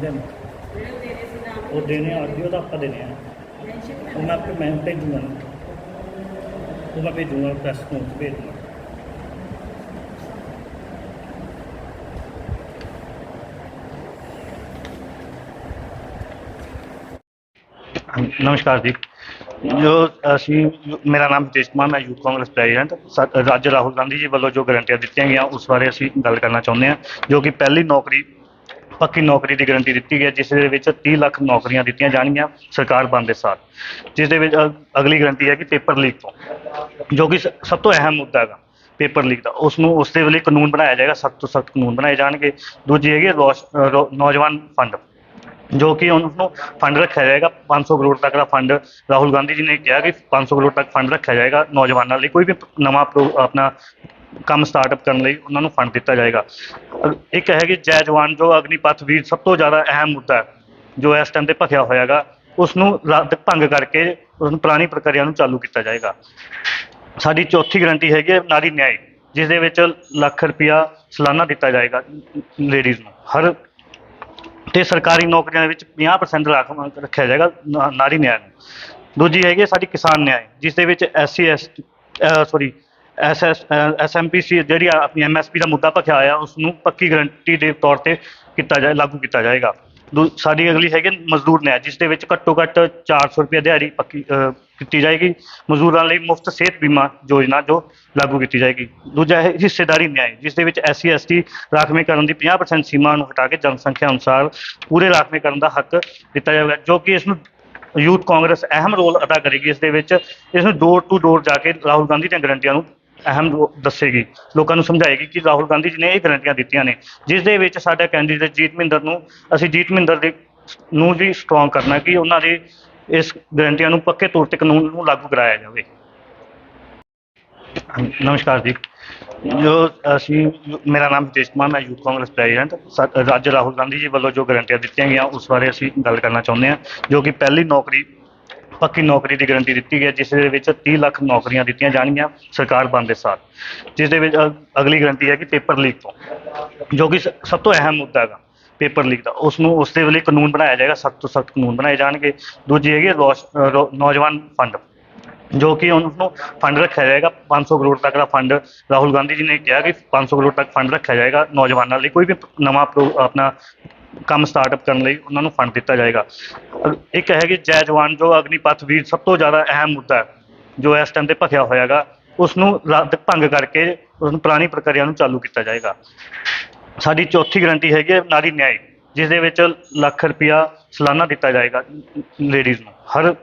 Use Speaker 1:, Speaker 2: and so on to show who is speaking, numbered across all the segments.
Speaker 1: ਦਿਨ
Speaker 2: ਜਿਹੜੇ ਉਹ ਦੇਣੇ ਸੀ
Speaker 1: ਉਹ ਦੇਣੇ ਆ, ਅੱਗੇ ਆਪਾਂ ਦੇਣੇ ਆ।
Speaker 2: ਮੈਂਸ਼ਨ
Speaker 1: ਉਹ ਮੈਂ ਆਪੇ, ਮੈਂ ਭੇਜੂਗਾ ਨਾ। ਉਹ ਮੈਂ ਭੇਜੂਗਾ ਪ੍ਰੈਸ ਨੂੰ ਭੇਜ ਨਮਸਕਾਰ ਜੀ। ਜੋ ਅਸੀਂ, ਮੇਰਾ ਨਾਮ ਹਿਤੇਸ਼ ਕੁਮਾਰ, ਮੈਂ ਯੂਥ ਕਾਂਗਰਸ ਪ੍ਰੈਜ਼ੀਡੈਂਟ। ਸਾ- ਰਾਜ ਰਾਹੁਲ ਗਾਂਧੀ ਜੀ ਵੱਲੋਂ ਜੋ ਗਰੰਟੀਆਂ ਦਿੱਤੀਆਂ ਗਈਆਂ, ਉਸ ਬਾਰੇ ਅਸੀਂ ਗੱਲ ਕਰਨਾ ਚਾਹੁੰਦੇ ਹਾਂ, ਜੋ ਕਿ ਪਹਿਲੀ ਨੌਕਰੀ ਪੱਕੀ ਨੌਕਰੀ ਦੀ ਗਾਰੰਟੀ ਦਿੱਤੀ ਗਈ ਹੈ, ਜਿਸ ਦੇ ਵਿੱਚ 30 ਲੱਖ ਨੌਕਰੀਆਂ ਦਿੱਤੀਆਂ ਜਾਣਗੀਆਂ ਸਰਕਾਰ ਬਣਦੇ ਦੇ ਜਿਸ ਦੇ ਵਿੱਚ ਅ- ਅਗਲੀ ਗਾਰੰਟੀ ਹੈ ਕਿ ਪੇਪਰ ਲੀਕ ਤੋਂ ਜੋ ਕਿ ਸ- ਸਭ ਤੋਂ ਅਹਿਮ ਮੁੱਦਾ ਹੈਗਾ ਪੇਪਰ ਲੀਕ ਦਾ। ਉਸ ਨੂੰ ਉਸ ਦੇ ਲਈ ਕਾਨੂੰਨ ਬਣਾਇਆ ਜਾਏਗਾ ਸਖਤ ਤੋਂ ਸਖਤ ਕਾਨੂੰਨ ਬਣਾਏ ਜਾਣਗੇ। ਦੂਜੀ ਹੈਗੀ ਰੋਸ਼- ਅ, ਰੋ- ਨੌਜਵਾਨ ਫੰਡ ਜੋ ਕਿ ਉਹਨਾਂ ਨੂੰ ਫੰਡ ਰੱਖਿਆ ਜਾਏਗਾ। 500 ਕਰੋੜ ਤੱਕ ਦਾ ਫੰਡ ਰਾਹੁਲ ਗਾਂਧੀ ਜੀ ਨੇ ਕਿਹਾ ਕਿ 500 ਕਰੋੜ ਤੱਕ ਫੰਡ ਰੱਖਿਆ ਜਾਏਗਾ ਨੌਜਵਾਨਾਂ ਲਈ। ਕੋਈ ਵੀ ਨਵਾਂ ਪ੍ਰੋ- ਆਪਣਾ ਕੰਮ ਸਟਾਰਟਅਪ ਕਰਨ ਲਈ ਉਹਨਾਂ ਨੂੰ ਫੰਡ ਦਿੱਤਾ ਜਾਏਗਾ। ਇੱਕ ਹੈ ਕਿ ਜੈ ਜਵਾਨ ਜੋ ਅਗਨੀਪਥ ਵੀਰ ਸਭ ਤੋਂ ਜ਼ਿਆਦਾ ਅਹਿਮ ਮੁੱਦਾ ਹੈ, ਜੋ ਇਸ ਟਾਈਮ ਤੇ ਭਖਿਆ ਹੋਇਆਗਾ ਉਸ ਨੂੰ ਰੱਦ ਭੰਗ ਕਰਕੇ ਉਸ ਨੂੰ ਪੁਰਾਣੀ ਪ੍ਰਕਿਰਿਆ ਨੂੰ ਚਾਲੂ ਕੀਤਾ ਜਾਏਗਾ। ਸਾਡੀ ਚੌਥੀ ਗਰੰਟੀ ਹੈਗੀ ਹੈ ਨਾਰੀ ਨਿਆਂ ਜਿਸ ਦੇ ਵਿੱਚ ਲੱਖ ਰੁਪਇਆ ਸਾਲਾਨਾ ਦਿੱਤਾ ਜਾਏਗਾ ਲੇਡੀਜ਼ ਨੂੰ। ਹਰ ਤੇ ਸਰਕਾਰੀ ਨੌਕਰੀਆਂ ਦੇ ਵਿੱਚ 50% ਰੱਖ ਰੱਖਿਆ ਜਾਏਗਾ ਨਾ- ਨਾਰੀ ਨਿਆਂ ਨੂੰ। ਦੂਜੀ ਹੈਗੀ ਹੈ ਸਾਡੀ ਕਿਸਾਨ ਨਿਆਂ ਜਿਸ ਦੇ ਵਿੱਚ S C S sorry S S S M P C ਜਿਹੜੀ ਆ ਆਪਣੀ ਐਮਐਸਪੀ ਦਾ ਮੁੱਦਾ ਭਖਿਆ ਹੋਇਆ ਉਸ ਨੂੰ ਪੱਕੀ ਗਰੰਟੀ ਦੇ ਤੌਰ ਤੇ ਕੀਤਾ ਜਾਏ, ਲਾਗੂ ਕੀਤਾ ਜਾਏਗਾ। ਦੂ- ਸਾਡੀ ਅਗਲੀ ਹੈਗੀ ਮਜ਼ਦੂਰ ਨਿਆਂ ਜਿਸ ਦੇ ਵਿੱਚ ਘੱਟੋ ਘੱਟ 400 ਰੁਪਏ ਦਿਹਾੜੀ ਪੱਕੀ ਕੀਤੀ ਜਾਏਗੀ। ਮਜ਼ਦੂਰਾਂ ਲਈ ਮੁਫਤ ਸਿਹਤ ਬੀਮਾ ਯੋਜਨਾ ਜੋ ਲਾਗੂ ਕੀਤੀ ਜਾਏਗੀ। ਦੂਜਾ ਹੈ ਹਿੱਸੇਦਾਰੀ ਨਿਆਂ, ਜਿਸ ਦੇ ਵਿੱਚ ਐਸਸੀ ਐਸਟੀ ਰਾਖਵੇਂਕਰਨ ਦੀ 50% ਸੀਮਾ ਨੂੰ ਹਟਾ ਕੇ ਜਨਸੰਖਿਆ ਅਨੁਸਾਰ ਪੂਰੇ ਰਾਖਵੇਂਕਰਨ ਦਾ ਹੱਕ ਦਿੱਤਾ ਜਾਵੇਗਾ, ਜੋ ਕਿ ਇਸ ਨੂੰ ਯੂਥ ਕਾਂਗਰਸ ਅਹਿਮ ਰੋਲ ਅਦਾ ਕਰੇਗੀ। ਇਸ ਦੇ ਵਿੱਚ ਇਸ ਨੂੰ ਡੋਰ ਟੂ ਡੋਰ ਜਾ ਕੇ ਰਾਹੁਲ ਗਾਂਧੀ ਦੀਆਂ ਗਰੰਟੀਆਂ ਨੂੰ ਅਹਿਮ ਰੋ- ਦੱਸੇਗੀ। ਲੋਕਾਂ ਨੂੰ ਸਮਝਾਏਗੀ ਕਿ ਰਾਹੁਲ ਗਾਂਧੀ ਜੀ ਨੇ ਇਹ ਗਰੰਟੀਆਂ ਦਿੱਤੀਆਂ ਨੇ, ਜਿਸ ਦੇ ਵਿੱਚ ਸਾਡਾ ਕੈਂਡੀਡੇਟ ਜੀਤ ਮਹਿੰਦਰ ਨੂੰ, ਅਸੀਂ ਜੀਤ ਮਹਿੰਦਰ ਦੇ ਨੂੰ ਵੀ ਸਟਰੋਂਗ ਕਰਨਾ ਕਿ ਉਹਨਾਂ ਦੇ ਇਸ ਗਰੰਟੀਆਂ ਨੂੰ ਪੱਕੇ ਤੌਰ ਤੇ ਕਾਨੂੰਨ ਨੂੰ ਲਾਗੂ ਕਰਾਇਆ ਜਾਵੇ। ਨਮਸਕਾਰ ਜੀ। ਜੋ ਅਸੀਂ, ਮੇਰਾ ਨਾਮ ਹਿਤੇਸ਼ ਕੁਮਾਰ, ਮੈਂ ਯੂਥ ਕਾਂਗਰਸ ਪ੍ਰੈਜ਼ੀਡੈਂਟ। ਸਾ- ਰਾਜ ਰਾਹੁਲ ਗਾਂਧੀ ਜੀ ਵੱਲੋਂ ਜੋ ਗਰੰਟੀਆਂ ਦਿੱਤੀਆਂ ਗਈਆਂ, ਉਸ ਬਾਰੇ ਅਸੀਂ ਗੱਲ ਕਰਨਾ ਚਾਹੁੰਦੇ ਹਾਂ, ਜੋ ਕਿ ਪਹਿਲੀ ਨੌਕਰੀ ਪੱਕੀ ਨੌਕਰੀ ਦੀ ਗਾਰੰਟੀ ਦਿੱਤੀ ਗਈ ਹੈ, ਜਿਸ ਦੇ ਵਿੱਚ 30 ਲੱਖ ਨੌਕਰੀਆਂ ਦਿੱਤੀਆਂ ਜਾਣਗੀਆਂ ਸਰਕਾਰ ਬਣਦੇ ਸਾਰ ਜਿਸ ਦੇ ਵਿੱਚ ਅ- ਅਗਲੀ ਗਾਰੰਟੀ ਹੈ ਕਿ ਪੇਪਰ ਲੀਕ ਤੋਂ ਜੋ ਕਿ ਸ- ਸਭ ਤੋਂ ਅਹਿਮ ਮੁੱਦਾ ਹੈਗਾ ਪੇਪਰ ਲੀਕ ਦਾ ਉਸ ਨੂੰ ਉਸ ਦੇ ਲਈ ਕਾਨੂੰਨ ਬਣਾਇਆ ਜਾਏਗਾ ਸਖਤ ਤੋਂ ਸਖਤ ਕਾਨੂੰਨ ਬਣਾਏ ਜਾਣਗੇ ਦੂਜੀ ਹੈਗੀ ਹੈ ਰੋਸ਼- ਅ, ਰੋ- ਨੌਜਵਾਨ ਫੰਡ ਜੋ ਕਿ ਉਹਨਾਂ ਨੂੰ ਫੰਡ ਰੱਖਿਆ ਜਾਏਗਾ 500 ਕਰੋੜ ਤੱਕ ਦਾ ਫੰਡ ਰਾਹੁਲ ਗਾਂਧੀ ਜੀ ਨੇ ਕਿਹਾ ਕਿ 500 ਕਰੋੜ ਤੱਕ ਫੰਡ ਰੱਖਿਆ ਜਾਏਗਾ ਨੌਜਵਾਨਾਂ ਲਈ ਕੋਈ ਵੀ ਨਵਾਂ ਪ੍ਰੋ- ਆਪਣਾ ਕੰਮ ਸਟਾਰਟਅਪ ਕਰਨ ਲਈ ਉਹਨਾਂ ਨੂੰ ਫੰਡ ਦਿੱਤਾ ਜਾਏਗਾ। ਇੱਕ ਹੈ ਕਿ ਜੈ ਜਵਾਨ ਜੋ ਅਗਨੀਪਥ ਵੀਰ ਸਭ ਤੋਂ ਜ਼ਿਆਦਾ ਅਹਿਮ ਮੁੱਦਾ ਹੈ, ਜੋ ਇਸ ਟਾਈਮ ਤੇ ਭਖਿਆ ਹੋਇਆਗਾ ਉਸ ਨੂੰ ਰੱਦ ਭੰਗ ਕਰਕੇ ਉਸ ਨੂੰ ਪੁਰਾਣੀ ਪ੍ਰਕਿਰਿਆ ਨੂੰ ਚਾਲੂ ਕੀਤਾ ਜਾਏਗਾ। ਸਾਡੀ ਚੌਥੀ ਗਰੰਟੀ ਹੈਗੀ ਹੈ ਨਾਰੀ ਨਿਆਂ ਜਿਸ ਦੇ ਵਿੱਚ ਲੱਖ ਰੁਪਇਆ ਸਾਲਾਨਾ ਦਿੱਤਾ ਜਾਏਗਾ ਲੇਡੀਜ਼ ਨੂੰ। ਹਰ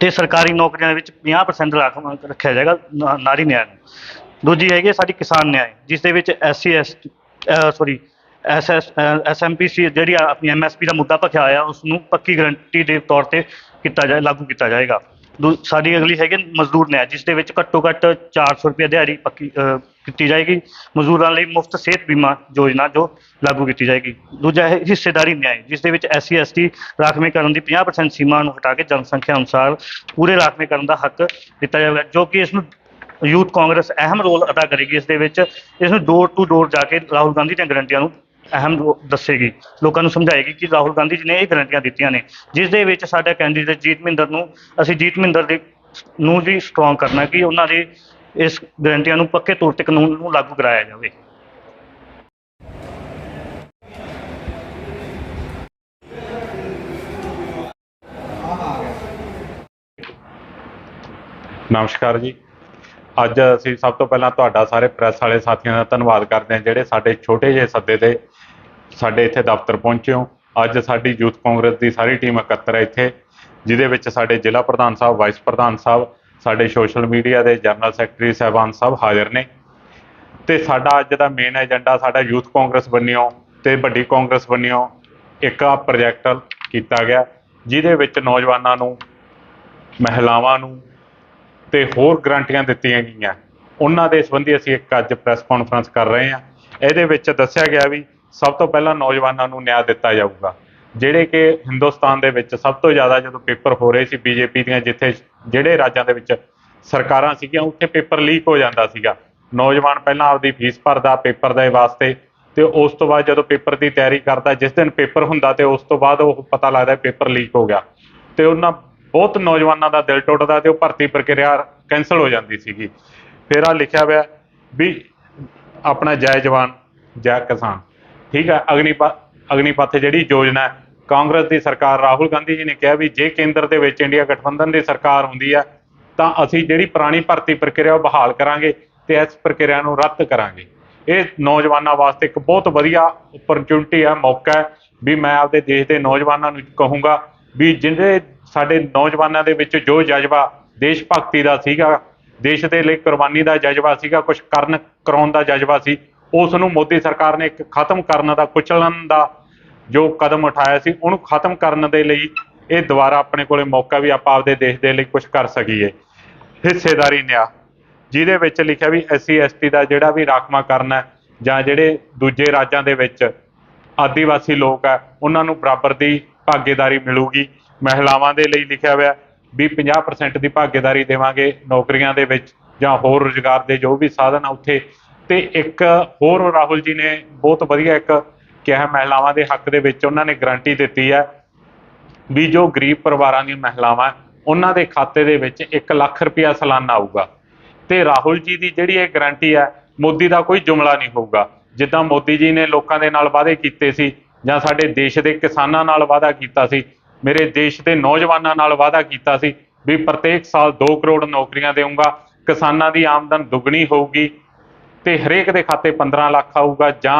Speaker 1: ਤੇ ਸਰਕਾਰੀ ਨੌਕਰੀਆਂ ਦੇ ਵਿੱਚ 50% ਰੱਖ ਰੱਖਿਆ ਜਾਏਗਾ ਨਾ- ਨਾਰੀ ਨਿਆਂ ਨੂੰ। ਦੂਜੀ ਹੈਗੀ ਹੈ ਸਾਡੀ ਕਿਸਾਨ ਨਿਆਂ ਜਿਸ ਦੇ ਵਿੱਚ S C S sorry S S S M P C ਜਿਹੜੀ ਆ ਆਪਣੀ ਐਮਐਸਪੀ ਦਾ ਮੁੱਦਾ ਭਖਿਆ ਹੋਇਆ ਉਸ ਨੂੰ ਪੱਕੀ ਗਰੰਟੀ ਦੇ ਤੌਰ ਤੇ ਕੀਤਾ ਜਾਏ, ਲਾਗੂ ਕੀਤਾ ਜਾਏਗਾ। ਦੂ- ਸਾਡੀ ਅਗਲੀ ਹੈਗੀ ਮਜ਼ਦੂਰ ਨਿਆਂ ਜਿਸ ਦੇ ਵਿੱਚ ਘੱਟੋ ਘੱਟ 400 ਰੁਪਏ ਦਿਹਾੜੀ ਪੱਕੀ ਕੀਤੀ ਜਾਏਗੀ। ਮਜ਼ਦੂਰਾਂ ਲਈ ਮੁਫਤ ਸਿਹਤ ਬੀਮਾ ਯੋਜਨਾ ਜੋ ਲਾਗੂ ਕੀਤੀ ਜਾਏਗੀ। ਦੂਜਾ ਹੈ ਹਿੱਸੇਦਾਰੀ ਨਿਆਂ, ਜਿਸ ਦੇ ਵਿੱਚ ਐਸਸੀ ਐਸਟੀ ਰਾਖਵੇਂਕਰਨ ਦੀ 50% ਸੀਮਾ ਨੂੰ ਹਟਾ ਕੇ ਜਨਸੰਖਿਆ ਅਨੁਸਾਰ ਪੂਰੇ ਰਾਖਵੇਂਕਰਨ ਦਾ ਹੱਕ ਦਿੱਤਾ ਜਾਵੇਗਾ, ਜੋ ਕਿ ਇਸ ਨੂੰ ਯੂਥ ਕਾਂਗਰਸ ਅਹਿਮ ਰੋਲ ਅਦਾ ਕਰੇਗੀ। ਇਸ ਦੇ ਵਿੱਚ ਇਸ ਨੂੰ ਡੋਰ ਟੂ ਡੋਰ ਜਾ ਕੇ ਰਾਹੁਲ ਗਾਂਧੀ ਦੀਆਂ ਗਰੰਟੀਆਂ ਨੂੰ ਅਹਿਮ ਰੋ- ਦੱਸੇਗੀ। ਲੋਕਾਂ ਨੂੰ ਸਮਝਾਏਗੀ ਕਿ ਰਾਹੁਲ ਗਾਂਧੀ ਜੀ ਨੇ ਇਹ ਗਰੰਟੀਆਂ ਦਿੱਤੀਆਂ ਨੇ, ਜਿਸ ਦੇ ਵਿੱਚ ਸਾਡਾ ਕੈਂਡੀਡੇਟ ਜੀਤ ਮਹਿੰਦਰ ਨੂੰ, ਅਸੀਂ ਜੀਤ ਮਹਿੰਦਰ ਦੇ ਨੂੰ ਵੀ ਸਟਰੋਂਗ ਕਰਨਾ ਕਿ ਉਹਨਾਂ ਦੇ ਇਸ ਗਰੰਟੀਆਂ ਨੂੰ ਪੱਕੇ ਤੌਰ ਤੇ ਕਾਨੂੰਨ ਨੂੰ ਲਾਗੂ ਕਰਾਇਆ ਜਾਵੇ।
Speaker 3: ਨਮਸਕਾਰ ਜੀ। ਅੱਜ ਅਸੀਂ ਸਭ ਤੋਂ ਪਹਿਲਾਂ ਤੁਹਾਡਾ ਸਾਰੇ ਪ੍ਰੈਸ ਵਾਲੇ ਸਾਥੀਆਂ ਦਾ ਧੰਨਵਾਦ ਕਰਦੇ ਹਾਂ, ਜਿਹੜੇ ਸਾਡੇ ਛੋਟੇ ਜਿਹੇ ਸੱਦੇ ਤੇ ਸਾਡੇ ਇੱਥੇ ਦਫ਼ਤਰ ਪਹੁੰਚੇ ਹੋ। ਅੱਜ ਸਾਡੀ ਯੂਥ ਕਾਂਗਰਸ ਦੀ ਸਾਰੀ ਟੀਮ ਇਕੱਤਰ ਹੈ ਇੱਥੇ, ਜਿਹਦੇ ਵਿੱਚ ਸਾਡੇ ਜ਼ਿਲ੍ਹਾ ਪ੍ਰਧਾਨ ਸਾਹਿਬ, ਵਾਈਸ ਪ੍ਰਧਾਨ ਸਾਹਿਬ, ਸਾਡੇ ਸੋਸ਼ਲ ਮੀਡੀਆ ਦੇ ਜਨਰਲ ਸੈਕਟਰੀ ਸਾਹਿਬਾਨ ਸਾਹਿਬ ਹਾਜ਼ਰ ਨੇ। ਤੇ ਸਾਡਾ ਅੱਜ ਦਾ ਮੇਨ ਏਜੰਡਾ ਸਾਡਾ ਯੂਥ ਕਾਂਗਰਸ ਬਣਿਓ ਤੇ ਵੱਡੀ ਕਾਂਗਰਸ ਬੰਨਿਓ, ਇੱਕ ਆ ਪ੍ਰੋਜੈਕਟ ਕੀਤਾ ਗਿਆ, ਜਿਹਦੇ ਵਿੱਚ ਨੌਜਵਾਨਾਂ ਨੂੰ, ਮਹਿਲਾਵਾਂ ਨੂੰ ਤੇ ਹੋਰ ਗਰੰਟੀਆਂ ਦਿੱਤੀਆਂ ਗਈਆਂ। ਉਹਨਾਂ ਦੇ ਸੰਬੰਧੀ ਅਸੀਂ ਇੱਕ ਅੱਜ ਪ੍ਰੈਸ ਕਾਨਫਰੰਸ ਕਰ ਰਹੇ ਹਾਂ। ਇਹਦੇ ਵਿੱਚ ਦੱਸਿਆ ਗਿਆ ਵੀ ਸਭ ਤੋਂ ਪਹਿਲਾਂ ਨੌਜਵਾਨਾਂ ਨੂੰ ਨਿਆਂ ਦਿੱਤਾ ਜਾਊਗਾ। ਜਿਹੜੇ ਕਿ ਹਿੰਦੁਸਤਾਨ ਦੇ ਵਿੱਚ ਸਭ ਤੋਂ ਜ਼ਿਆਦਾ ਜਦੋਂ ਪੇਪਰ ਹੋ ਰਹੇ ਸੀ ਬੀਜੇਪੀ ਦੀਆਂ, ਜਿੱਥੇ ਜਿਹੜੇ ਰਾਜਾਂ ਦੇ ਵਿੱਚ ਸਰਕਾਰਾਂ ਸੀਗੀਆਂ, ਉੱਥੇ ਪੇਪਰ ਲੀਕ ਹੋ ਜਾਂਦਾ ਸੀਗਾ। ਨੌਜਵਾਨ ਪਹਿਲਾਂ ਆਪਦੀ ਫੀਸ ਭਰਦਾ, ਪੇਪਰ ਦੇ ਵਾਸਤੇ ਤੇ ਉਸ ਤੋਂ ਬਾਅਦ ਜਦੋਂ ਪੇਪਰ ਦੀ ਤਿਆਰੀ ਕਰਦਾ, ਜਿਸ ਦਿਨ ਪੇਪਰ ਹੁੰਦਾ ਤੇ ਉਸ ਤੋਂ ਬਾਅਦ ਉਹ ਪਤਾ ਲੱਗਦਾ ਪੇਪਰ ਲੀਕ ਹੋ ਗਿਆ। ਤੇ ਉਹਨਾਂ ਬਹੁਤ ਨੌਜਵਾਨਾਂ ਦਾ ਦਿਲ ਟੁੱਟਦਾ ਤੇ ਉਹ ਭਰਤੀ ਪ੍ਰਕਿਰਿਆ ਕੈਂਸਲ ਹੋ ਜਾਂਦੀ ਸੀਗੀ। ਫਿਰ ਆ ਲਿਖਿਆ ਹੋਇਆ ਵੀ ਆਪਣਾ ਜੈ ਜਵਾਨ, ਜੈ ਕਿਸਾਨ। ਠੀਕ ਹੈ ਅਗਨੀਪਥ ਅਗਨੀਪਥ ਜਿਹੜੀ ਯੋਜਨਾ ਕਾਂਗਰਸ ਦੀ ਸਰਕਾਰ ਰਾਹੁਲ ਗਾਂਧੀ ਜੀ ਨੇ ਕਿਹਾ ਵੀ ਜੇ ਕੇਂਦਰ ਦੇ ਵਿੱਚ ਇੰਡੀਆ ਗਠਬੰਧਨ ਦੀ ਸਰਕਾਰ ਹੁੰਦੀ ਹੈ, ਤਾਂ ਅਸੀਂ ਜਿਹੜੀ ਪੁਰਾਣੀ ਭਰਤੀ ਪ੍ਰਕਿਰਿਆ ਉਹ ਬਹਾਲ ਕਰਾਂਗੇ ਤੇ ਇਸ ਪ੍ਰਕਿਰਿਆ ਨੂੰ ਰੱਦ ਕਰਾਂਗੇ। ਇਹ ਨੌਜਵਾਨਾਂ ਵਾਸਤੇ ਇੱਕ ਬਹੁਤ ਵਧੀਆ ਓਪਰਚੁਨਿਟੀ ਹੈ, ਮੌਕਾ ਹੈ ਵੀ ਮੈਂ ਆਪਦੇ ਦੇਸ਼ ਦੇ ਨੌਜਵਾਨਾਂ ਨੂੰ ਕਹੂੰਗਾ ਵੀ ਜਿਹੜੇ ਸਾਡੇ ਨੌਜਵਾਨਾਂ ਦੇ ਵਿੱਚ ਜੋ ਜਜ਼ਬਾ ਦੇਸ਼ ਭਗਤੀ ਦਾ ਸੀਗਾ, ਦੇਸ਼ ਦੇ ਲਈ ਕੁਰਬਾਨੀ ਦਾ ਜਜ਼ਬਾ ਸੀਗਾ ਕੁਝ ਕਰਨ, ਕਰਾਉਣ ਦਾ ਜਜ਼ਬਾ ਸੀ ਉਸ ਨੂੰ ਮੋਦੀ ਸਰਕਾਰ ਨੇ ਇੱਕ ਖਤਮ ਕਰਨ ਦਾ, ਕੁਚਲਣ ਦਾ ਜੋ ਕਦਮ ਉਠਾਇਆ ਸੀ, ਉਹਨੂੰ ਖਤਮ ਕਰਨ ਦੇ ਲਈ ਇਹ ਦੁਬਾਰਾ ਆਪਣੇ ਕੋਲੇ ਮੌਕਾ ਵੀ ਆਪਾਂ ਆਪਦੇ ਦੇਸ਼ ਦੇ ਲਈ ਕੁਝ ਕਰ ਸਕੀਏ। ਹਿੱਸੇਦਾਰੀ ਨਿਆਂ, ਜਿਹਦੇ ਵਿੱਚ ਲਿਖਿਆ ਵੀ ਐਸਸੀ, ਐਸਟੀ ਦਾ ਜਿਹੜਾ ਵੀ ਰਾਖਵਾਂਕਰਨ ਹੈ, ਜਾਂ ਜਿਹੜੇ ਦੂਜੇ ਰਾਜਾਂ ਦੇ ਵਿੱਚ ਆਦੀਵਾਸੀ ਲੋਕ ਹੈ, ਉਹਨਾਂ ਨੂੰ ਬਰਾਬਰ ਦੀ ਭਾਗੀਦਾਰੀ ਮਿਲੂਗੀ। ਮਹਿਲਾਵਾਂ ਦੇ ਲਈ ਲਿਖਿਆ ਹੋਇਆ, ਵੀ 50% ਦੀ ਭਾਗੀਦਾਰੀ ਦੇਵਾਂਗੇ ਨੌਕਰੀਆਂ ਦੇ ਵਿੱਚ, ਜਾਂ ਹੋਰ ਰੁਜ਼ਗਾਰ ਦੇ ਜੋ ਵੀ ਸਾਧਨ ਆ, ਉੱਥੇ ਤੇ ਇੱਕ ਹੋਰ ਰਾਹੁਲ ਜੀ ਨੇ ਬਹੁਤ ਵਧੀਆ ਇੱਕ ਕਿਹਾ ਮਹਿਲਾਵਾਂ ਦੇ ਹੱਕ ਦੇ ਵਿੱਚ ਉਹਨਾਂ ਨੇ ਗਾਰੰਟੀ ਦਿੱਤੀ ਹੈ ਵੀ ਜੋ ਗਰੀਬ ਪਰਿਵਾਰਾਂ ਦੀਆਂ ਮਹਿਲਾਵਾਂ ਉਹਨਾਂ ਦੇ ਖਾਤੇ ਦੇ ਵਿੱਚ 1 ਲੱਖ ਰੁਪਇਆ ਸਾਲਾਨਾ ਆਊਗਾ। ਤੇ ਰਾਹੁਲ ਜੀ ਦੀ ਜਿਹੜੀ ਇਹ ਗਾਰੰਟੀ ਹੈ, ਮੋਦੀ ਦਾ ਕੋਈ ਜੁਮਲਾ ਨਹੀਂ ਹੋਊਗਾ। ਜਿੱਦਾਂ ਮੋਦੀ ਜੀ ਨੇ ਲੋਕਾਂ ਦੇ ਨਾਲ ਵਾਅਦੇ ਕੀਤੇ ਸੀ ਜਾਂ ਸਾਡੇ ਦੇਸ਼ ਦੇ ਕਿਸਾਨਾਂ ਨਾਲ ਵਾਅਦਾ ਕੀਤਾ ਸੀ, ਮੇਰੇ ਦੇਸ਼ ਦੇ ਨੌਜਵਾਨਾਂ ਨਾਲ ਵਾਅਦਾ ਕੀਤਾ ਸੀ ਵੀ ਪ੍ਰਤੇਕ ਸਾਲ 2 ਕਰੋੜ ਨੌਕਰੀਆਂ ਦੇਵਾਂਗਾ ਕਿਸਾਨਾਂ ਦੀ ਆਮਦਨ ਦੁੱਗਣੀ ਹੋਊਗੀ ਤੇ ਹਰੇਕ ਦੇ ਖਾਤੇ 15 ਲੱਖ ਆਊਗਾ ਜਾਂ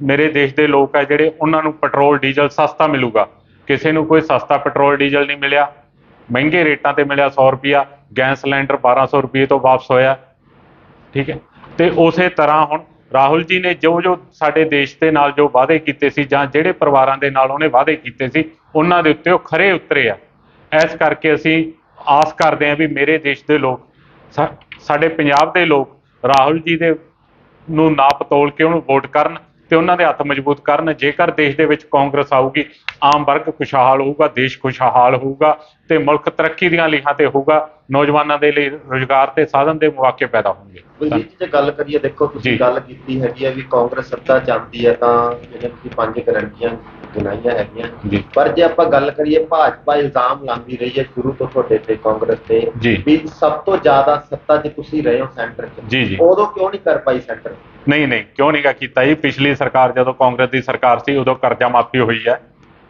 Speaker 3: ਮੇਰੇ ਦੇਸ਼ ਦੇ ਲੋਕ ਆ ਜਿਹੜੇ ਉਹਨਾਂ ਨੂੰ ਪੈਟਰੋਲ, ਡੀਜ਼ਲ ਸਸਤਾ ਮਿਲੂਗਾ। ਕਿਸੇ ਨੂੰ ਕੋਈ ਸਸਤਾ ਪੈਟਰੋਲ, ਡੀਜ਼ਲ ਨਹੀਂ ਮਿਲਿਆ। ਮਹਿੰਗੇ ਰੇਟਾਂ ਤੇ ਮਿਲਿਆ 100 ਰੁਪਿਆ ਗੈਸ ਸਿਲੰਡਰ 1200 ਰੁਪਏ ਤੋਂ ਵਾਪਸ ਹੋਇਆ। ਠੀਕ ਹੈ? ਤੇ ਉਸੇ ਤਰ੍ਹਾਂ ਹੁਣ ਰਾਹੁਲ ਜੀ ਨੇ ਜੋ ਜੋ ਸਾਡੇ ਦੇਸ਼ ਦੇ ਨਾਲ ਜੋ ਵਾਅਦੇ ਕੀਤੇ ਸੀ ਜਾਂ ਜਿਹੜੇ ਪਰਿਵਾਰਾਂ ਦੇ ਨਾਲ ਉਹਨੇ ਵਾਅਦੇ ਕੀਤੇ ਸੀ, ਉਹਨਾਂ ਦੇ ਉੱਤੇ ਉਹ ਖਰੇ ਉਤਰੇ ਆ। ਇਸ ਕਰਕੇ ਅਸੀਂ ਆਸ ਕਰਦੇ ਹਾਂ ਵੀ ਮੇਰੇ ਦੇਸ਼ ਦੇ ਲੋਕ ਸਾਡੇ ਪੰਜਾਬ ਦੇ ਲੋਕ ਰਾਹੁਲ ਜੀ ਦੇ ਨੂੰ ਨਾਪ ਤੋਲ ਕੇ ਉਹਨੂੰ ਵੋਟ ਕਰਨ ਤੇ ਉਹਨਾਂ ਦੇ ਹੱਥ ਮਜ਼ਬੂਤ ਕਰਨ ਜੇਕਰ ਦੇਸ਼ ਦੇ ਵਿੱਚ ਕਾਂਗਰਸ ਆਊਗੀ ਆਮ ਵਰਗ ਖੁਸ਼ਹਾਲ ਹੋਊਗਾ ਦੇਸ਼ ਖੁਸ਼ਹਾਲ ਹੋਊਗਾ ਤੇ ਮੁਲਕ ਤਰੱਕੀ ਦੀਆਂ ਲੀਹਾਂ ਤੇ ਹੋਊਗਾ ਨੌਜਵਾਨਾਂ ਦੇ ਲਈ ਰੁਜ਼ਗਾਰ ਤੇ ਸਾਧਨ ਦੇ ਮੌਕੇ ਪੈਦਾ ਹੋਣਗੇ।
Speaker 4: ਬਲਜੀਤ ਜੀ ਗੱਲ ਕਰੀਏ ਦੇਖੋ ਤੁਸੀਂ। ਗੱਲ ਕੀਤੀ ਹੈਗੀ ਹੈ ਵੀ ਕਾਂਗਰਸ ਸੱਤਾ ਚਾਹੁੰਦੀ ਹੈ ਤਾਂ ਜਿਹੜੇ ਤੁਸੀਂ ਪੰਜ ਗਰੰਟੀਆਂ ਗਿਣਾਈਆਂ ਹੈਗੀਆਂ। ਪਰ ਜੇ ਆਪਾਂ ਗੱਲ ਕਰੀਏ ਭਾਜਪਾ ਇਲਜ਼ਾਮ ਲਾਉਂਦੀ ਰਹੀ ਹੈ ਸ਼ੁਰੂ ਤੋਂ ਤੁਹਾਡੇ ਤੇ ਕਾਂਗਰਸ ਤੇ ਵੀ ਸਭ ਤੋਂ ਜ਼ਿਆਦਾ ਸੱਤਾ 'ਚ ਤੁਸੀਂ ਰਹੇ ਹੋ ਸੈਂਟਰ 'ਚ। ਉਦੋਂ ਕਿਉਂ ਨਹੀਂ ਕਰ ਪਾਈ ਸੈਂਟਰ?
Speaker 3: ਨਹੀਂ ਨਹੀਂ, ਕਿਉਂ ਨਹੀਂ ਗਾ ਕੀਤਾ ਜੀ? ਪਿਛਲੀ ਸਰਕਾਰ ਜਦੋਂ ਕਾਂਗਰਸ ਦੀ ਸਰਕਾਰ ਸੀ, ਉਦੋਂ ਕਰਜ਼ਾ ਮਾਫੀ ਹੋਈ ਹੈ।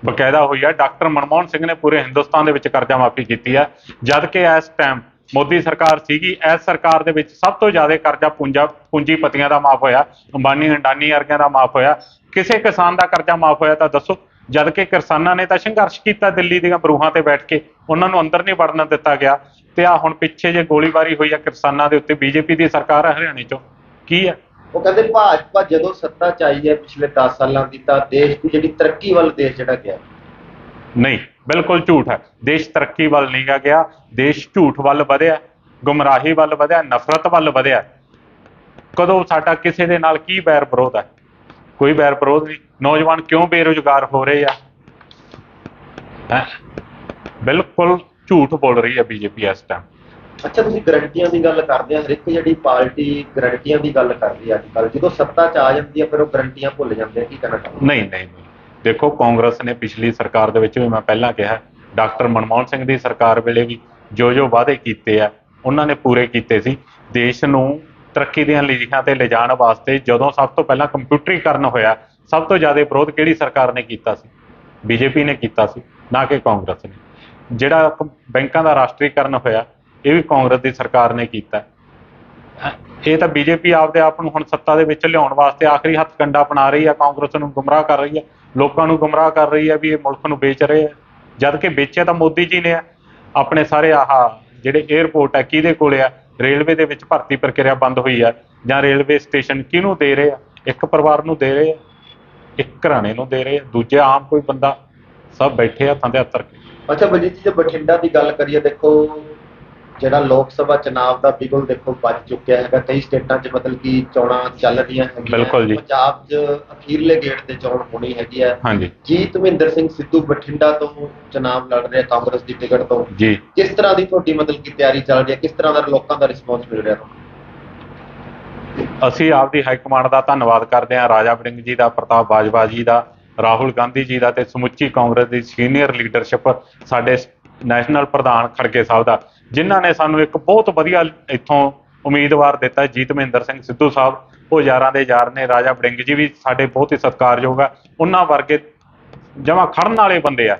Speaker 3: ਬਕਾਇਦਾ ਹੋਈ ਹੈ। ਡਾਕਟਰ ਮਨਮੋਹਨ ਸਿੰਘ ਨੇ ਪੂਰੇ ਹਿੰਦੁਸਤਾਨ ਦੇ ਵਿੱਚ ਕਰਜ਼ਾ ਮਾਫੀ ਕੀਤੀ ਹੈ। ਜਦ ਕਿ ਇਸ ਟਾਈਮ ਮੋਦੀ ਸਰਕਾਰ ਸੀਗੀ, ਇਸ ਸਰਕਾਰ ਦੇ ਵਿੱਚ ਸਭ ਤੋਂ ਜ਼ਿਆਦਾ ਕਰਜ਼ਾ ਪੂੰਜਾ, ਪੂੰਜੀਪਤੀਆਂ ਦਾ ਮਾਫ ਹੋਇਆ, ਅੰਬਾਨੀ ਅੰਡਾਨੀ ਵਰਗਿਆਂ ਦਾ ਮਾਫ ਹੋਇਆ। ਕਿਸੇ ਕਿਸਾਨ ਦਾ ਕਰਜ਼ਾ ਮਾਫ ਹੋਇਆ ਤਾਂ ਦੱਸੋ। ਜਦ ਕਿ ਕਿਸਾਨਾਂ ਨੇ ਤਾਂ ਸੰਘਰਸ਼ ਕੀਤਾ ਦਿੱਲੀ ਦੀਆਂ ਬਰੂਹਾਂ ਤੇ ਬੈਠ ਕੇ। ਉਹਨਾਂ ਨੂੰ ਅੰਦਰ ਨਹੀਂ ਵੜਨ ਦਿੱਤਾ ਗਿਆ। ਤੇ ਆ ਹੁਣ ਪਿੱਛੇ ਜੇ ਗੋਲੀਬਾਰੀ ਹੋਈ ਆ ਕਿਸਾਨਾਂ ਦੇ ਉੱਤੇ, ਬੀਜੇਪੀ ਦੀ ਸਰਕਾਰ ਹੈ ਹਰਿਆਣੇ ਚੋਂ। ਕੀ ਹੈ?
Speaker 4: ਉਹ ਕਹਿੰਦੇ ਭਾਜਪਾ ਜਦੋਂ ਸੱਤਾ 'ਚ ਆਈ ਹੈ ਪਿਛਲੇ 10 ਸਾਲਾਂ ਦੀ ਤਾਂ ਦੇਸ਼ ਦੀ ਜਿਹੜੀ ਤਰੱਕੀ ਵੱਲ ਦੇਸ਼ ਜਿਹੜਾ ਗਿਆ।
Speaker 3: ਨਹੀਂ, ਬਿਲਕੁਲ ਝੂਠ ਹੈ। ਦੇਸ਼ ਤਰੱਕੀ ਵੱਲ ਨਹੀਂ ਗਿਆ, ਦੇਸ਼ ਝੂਠ ਵੱਲ ਵਧਿਆ, ਗੁੰਮਰਾਹੀ ਵੱਲ ਵਧਿਆ, ਨਫ਼ਰਤ ਵੱਲ ਵਧਿਆ। ਕਦੋਂ ਸਾਡਾ ਕਿਸੇ ਦੇ ਨਾਲ ਕੀ ਬੈਰ ਵਿਰੋਧ ਹੈ? ਕੋਈ ਬੈਰ ਵਿਰੋਧ ਨਹੀਂ। ਨੌਜਵਾਨ ਕਿਉਂ ਬੇਰੁਜ਼ਗਾਰ ਹੋ ਰਹੇ ਆ? ਬਿਲਕੁਲ ਝੂਠ ਬੋਲ ਰਹੀ ਹੈ ਬੀਜੇਪੀ ਇਸ ਟਾਈਮ
Speaker 4: ਅੱਛਾ, ਤੁਸੀਂ ਗਰੰਟੀਆਂ ਦੀ ਗੱਲ ਕਰਦੇ ਆ, ਹਰ ਇੱਕ ਜਿਹੜੀ ਪਾਰਟੀ ਗਰੰਟੀਆਂ ਦੀ ਗੱਲ ਕਰਦੀ ਆ ਅੱਜ ਕੱਲ ਜਦੋਂ ਸੱਤਾ 'ਚ ਆ ਜਾਂਦੀ ਆ, ਫਿਰ ਉਹ ਗਰੰਟੀਆਂ ਭੁੱਲ ਜਾਂਦੇ ਆ, ਕੀ ਕਰਨਾ ਚਾਹੁੰਦੇ
Speaker 3: ਨਹੀਂ ਨਹੀਂ ਨਹੀਂ। ਦੇਖੋ, ਕਾਂਗਰਸ ਨੇ ਪਿਛਲੀ ਸਰਕਾਰ ਦੇ ਵਿੱਚ ਵੀ ਮੈਂ ਪਹਿਲਾਂ ਕਿਹਾ, ਡਾਕਟਰ ਮਨਮੋਹਨ ਸਿੰਘ ਦੀ ਸਰਕਾਰ ਵੇਲੇ ਵੀ ਜੋ ਜੋ ਵਾਅਦੇ ਕੀਤੇ ਆ, ਉਹਨਾਂ ਨੇ ਪੂਰੇ ਕੀਤੇ ਸੀ। ਦੇਸ਼ ਨੂੰ ਤਰੱਕੀ ਦੀਆਂ ਲੀਹਾਂ ਤੇ ਲਿਜਾਣ ਵਾਸਤੇ ਜਦੋਂ ਸਭ ਤੋਂ ਪਹਿਲਾਂ ਕੰਪਿਊਟਰੀਕਰਨ ਹੋਇਆ, ਸਭ ਤੋਂ ਜ਼ਿਆਦਾ ਵਿਰੋਧ ਕਿਹੜੀ ਸਰਕਾਰ ਨੇ ਕੀਤਾ ਸੀ? ਬੀਜੇਪੀ ਨੇ ਕੀਤਾ ਸੀ, ਨਾ ਕਿ ਕਾਂਗਰਸ ਨੇ। ਜਿਹੜਾ ਕ- ਬੈਂਕਾਂ ਦਾ ਰਾਸ਼ਟਰੀਕਰਨ ਹੋਇਆ ਇਹ ਵੀ ਕਾਂਗਰਸ ਦੀ ਸਰਕਾਰ ਨੇ ਕੀਤਾ। ਇਹ ਤਾਂ ਬੀਜੇਪੀ ਆਪਦੇ ਆਪ ਨੂੰ ਹੁਣ ਸੱਤਾ ਦੇ ਵਿੱਚ ਲਿਆਉਣ ਵਾਸਤੇ ਆਖਰੀ ਹੱਥ ਕੰਡਾ ਅਪਣਾ ਰਹੀ ਹੈ ਕਾਂਗਰਸ ਨੂੰ ਗੁੰਮਰਾਹ ਕਰ ਰਹੀ ਹੈ ਲੋਕਾਂ ਨੂੰ ਗੁੰਮਰਾਹ ਕਰ ਰਹੀ ਹੈ ਵੀ ਇਹ ਮੁਲਕ ਨੂੰ ਵੇਚ ਰਹੇ ਆ। ਜਦ ਕਿ ਵੇਚਿਆ ਤਾਂ ਮੋਦੀ ਜੀ ਨੇ ਆਪਣੇ ਸਾਰੇ ਆਹ ਜਿਹੜੇ 에ਅਰਪੋਰਟ ਹੈ ਕਿਹਦੇ ਕੋਲੇ ਆ, ਰੇਲਵੇ ਦੇ ਵਿੱਚ ਭਰਤੀ ਪ੍ਰਕਿਰਿਆ ਬੰਦ ਹੋਈ ਆ, ਜਾਂ ਰੇਲਵੇ ਸਟੇਸ਼ਨ ਕਿਹਨੂੰ ਦੇ ਰਹੇ ਆ? ਇੱਕ ਪਰਿਵਾਰ ਨੂੰ ਦੇ ਰਹੇ ਆ, ਇੱਕ ਘਰਾਣੇ ਨੂੰ ਦੇ ਰਹੇ ਆ, ਦੂਜੇ ਆਮ ਕੋਈ ਬੰਦਾ ਸਭ ਬੈਠੇ ਹੱਥਾਂ ਦੇ ਹੱਥ ਰੱਖੇ
Speaker 4: ਅੱਛਾ, ਬਲਜੀਤ ਜੀ, ਜੇ ਬਠਿੰਡਾ ਦੀ ਗੱਲ ਕਰੀਏ, ਦੇਖੋ ਜਿਹੜਾ ਲੋਕ ਸਭਾ ਚੁਣਾਵ ਦਾ ਬਿਗੁਲ ਦੇਖੋ ਵੱਜ ਚੁੱਕਿਆ ਹੈਗਾ। ਕਈ ਸਟੇਟਾਂ 'ਚ ਮਤਲਬ ਕਿ ਚੋਣਾਂ ਚੱਲ ਰਹੀਆਂ ਹੈਗੀਆਂ।
Speaker 3: ਜੀ।
Speaker 4: ਪੰਜਾਬ 'ਚ ਅਖੀਰਲੇ ਗੇੜ ਤੇ ਚੋਣ ਹੋਣੀ ਹੈਗੀ ਹੈ। ਜੀਤ ਮਹਿੰਦਰ ਸਿੰਘ ਸਿੱਧੂ ਬਠਿੰਡਾ ਤੋਂ ਚੁਣਾਵ ਲੜ ਰਿਹਾ ਕਾਂਗਰਸ ਦੀ ਟਿਕਟ ਤੋਂ।
Speaker 3: ਜੀ।
Speaker 4: ਕਿਸ ਤਰ੍ਹਾਂ ਦੀ ਤੁਹਾਡੀ ਮਤਲਬ ਕਿ ਤਿਆਰੀ ਚੱਲ ਰਹੀ ਹੈ? ਕਿਸ ਤਰ੍ਹਾਂ ਦਾ ਲੋਕਾਂ ਦਾ ਰਿਸਪੌਂਸ ਮਿਲ ਰਿਹਾ ਤੁਹਾਨੂੰ?
Speaker 3: ਅਸੀਂ ਆਪਦੀ ਹਾਈ ਕਮਾਂਡ ਦਾ ਧੰਨਵਾਦ ਕਰਦੇ ਹਾਂ। ਰਾਜਾ ਵੜਿੰਗ ਜੀ ਦਾ ਪ੍ਰਤਾਪ ਬਾਜਵਾ ਜੀ ਦਾ ਰਾਹੁਲ ਗਾਂਧੀ ਜੀ ਦਾ ਤੇ ਸਮੁੱਚੀ ਕਾਂਗਰਸ ਦੀ ਸੀਨੀਅਰ ਲੀਡਰਸ਼ਿਪ ਸਾਡੇ ਨੈਸ਼ਨਲ ਪ੍ਰਧਾਨ ਖੜਗੇ ਸਾਹਿਬ ਦਾ, ਜਿਨ੍ਹਾਂ ਨੇ ਸਾਨੂੰ ਇੱਕ ਬਹੁਤ ਵਧੀਆ ਇੱਥੋਂ ਉਮੀਦਵਾਰ ਦਿੱਤਾ, ਜੀਤ ਮਹਿੰਦਰ ਸਿੰਘ ਸਿੱਧੂ ਸਾਹਿਬ, ਉਹ ਯਾਰਾਂ ਦੇ ਯਾਰ ਨੇ, ਰਾਜਾ ਬੜਿੰਗ ਜੀ ਵੀ ਸਾਡੇ ਬਹੁਤ ਹੀ ਸਤਿਕਾਰਯੋਗ ਆ, ਉਹਨਾਂ ਵਰਗੇ ਜਮਾ ਖੜਨ ਵਾਲੇ ਬੰਦੇ ਆ,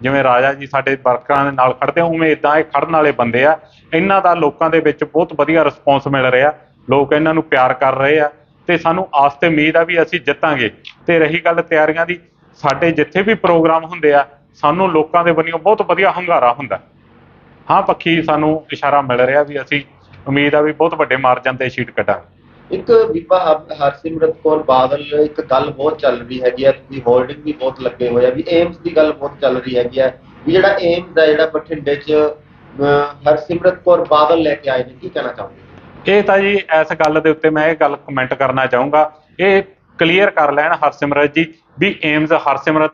Speaker 3: ਜਿਵੇਂ ਰਾਜਾ ਜੀ ਸਾਡੇ ਵਰਕਰਾਂ ਦੇ ਨਾਲ ਖੜਦੇ ਆ, ਉਵੇਂ ਇਦਾਂ ਇਹ ਖੜਨ ਵਾਲੇ ਬੰਦੇ ਆ, ਇਹਨਾਂ ਦਾ ਲੋਕਾਂ ਦੇ ਵਿੱਚ ਬਹੁਤ ਵਧੀਆ ਰਿਸਪੌਂਸ ਮਿਲ ਰਿਹਾ, ਲੋਕ ਇਹਨਾਂ ਨੂੰ ਪਿਆਰ ਕਰ ਰਹੇ ਆ, ਤੇ ਸਾਨੂੰ ਆਸ ਤੇ ਉਮੀਦ ਆ ਵੀ ਅਸੀਂ ਜਿੱਤਾਂਗੇ, ਤੇ ਰਹੀ ਗੱਲ ਤਿਆਰੀਆਂ ਦੀ, ਸਾਡੇ ਜਿੱਥੇ ਵੀ ਪ੍ਰੋਗਰਾਮ ਹੁੰਦੇ ਆ ਸਾਨੂੰ ਲੋਕਾਂ ਦੇ ਵੱਲੋਂ ਬਹੁਤ ਵਧੀਆ ਹੰਗਾਰਾ ਹੁੰਦਾ। ਹਾਂ ਪੱਖੀ ਸਾਨੂੰ ਇਸ਼ਾਰਾ ਮਿਲ ਰਿਹਾ ਵੀ ਅਸੀਂ ਉਮੀਦ ਆ ਵੀ ਬਹੁਤ ਵੱਡੇ ਮਾਰਜਨ ਤੇ ਸ਼ੀਟ ਕੱਢਾਂਗੇ।
Speaker 4: ਇੱਕ ਬੀਬਾ ਹਰ- ਹਰਸਿਮਰਤ ਕੌਰ ਬਾਦਲ ਇੱਕ ਗੱਲ ਬਹੁਤ ਚੱਲ ਰਹੀ ਹੈਗੀ ਆ ਤੁਸੀਂ ਹੋਲਡਿੰਗ ਵੀ ਬਹੁਤ ਲੱਗੇ ਹੋਏ ਆ ਵੀ ਏਮਸ ਦੀ ਗੱਲ ਬਹੁਤ ਚੱਲ ਰਹੀ ਹੈਗੀ ਆ ਵੀ ਜਿਹੜਾ ਏਮਸ ਹੈ ਜਿਹੜਾ ਬਠਿੰਡੇ 'ਚ ਹਰਸਿਮਰਤ ਕੌਰ ਬਾਦਲ ਲੈ ਕੇ ਆਏ ਨੇ ਕੀ ਕਹਿਣਾ ਚਾਹੁੰਦੇ
Speaker 3: ਇਹ ਤਾਂ ਜੀ ਇਸ ਗੱਲ ਦੇ ਉੱਤੇ ਮੈਂ ਇਹ ਗੱਲ ਕਮੈਂਟ ਕਰਨਾ ਚਾਹੂੰਗਾ। ਇਹ ਕਲੀਅਰ ਕਰ ਲੈਣ ਹਰਸਿਮਰਤ ਜੀ ਵੀ ਏਮਜ਼ ਹਰਸਿਮਰਤ